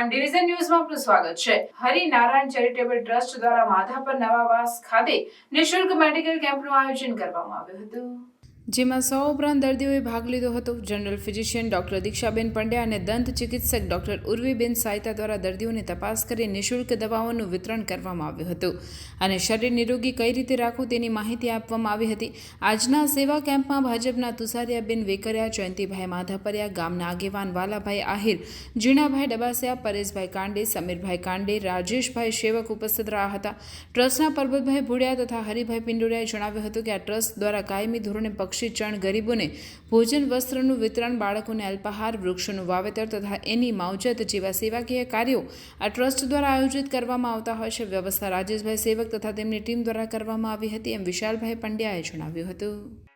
Prime division ન્યૂઝમાં આપનું સ્વાગત છે. હરિનારાયણ ચેરિટેબલ ટ્રસ્ટ દ્વારા માધાપર નવાવાસ ખાતે નિઃશુલ્ક મેડિકલ કેમ્પનું આયોજન કરવામાં આવ્યું હતું. જેમાં સો ઉપરાંત દર્દીઓએ ભાગ લીધો હતો. જનરલ ફિઝિશિયન ડોક્ટર દીક્ષાબેન પંડ્યા અને દંત ચિકિત્સક ડોક્ટર ઉર્વીબેન સાયતા દ્વારા દર્દીઓને તપાસ કરી નિઃશુલ્ક દવાઓનું વિતરણ કરવામાં આવ્યું હતું. અને શરીર નિરોગી કઈ રીતે રાખવું તેની માહિતી આપવામાં આવી હતી. આજના સેવા કેમ્પમાં ભાજપના તુષારિયાબેન વેકરિયા, જયંતિભાઈ માધાપરિયા, ગામના આગેવાન વાલાભાઈ આહિર, જીણાભાઈ ડબાસિયા, પરેશભાઈ કાંડે, સમીરભાઈ કાંડે, રાજેશભાઈ સેવક ઉપસ્થિત રહ્યા હતા. ટ્રસ્ટના પરબતભાઈ ભુડિયા તથા હરિભાઈ પિંડોડિયાએ જણાવ્યું હતું કે આ ટ્રસ્ટ દ્વારા કાયમી ધોરણે પક્ષી ચણ ગરીબોને ભોજન, વસ્ત્રનું વિતરણ, બાળકોને અલ્પાહાર, વૃક્ષોનું વાવેતર તથા એની માવજત જેવા સેવાકીય કાર્યો આ ટ્રસ્ટ દ્વારા આયોજિત કરવામાં આવતા હોય છે. વ્યવસ્થા રાજેશભાઈ સેવક તથા તેમની ટીમ દ્વારા કરવામાં આવી હતી એમ વિશાલભાઈ પંડ્યાએ જણાવ્યું હતું.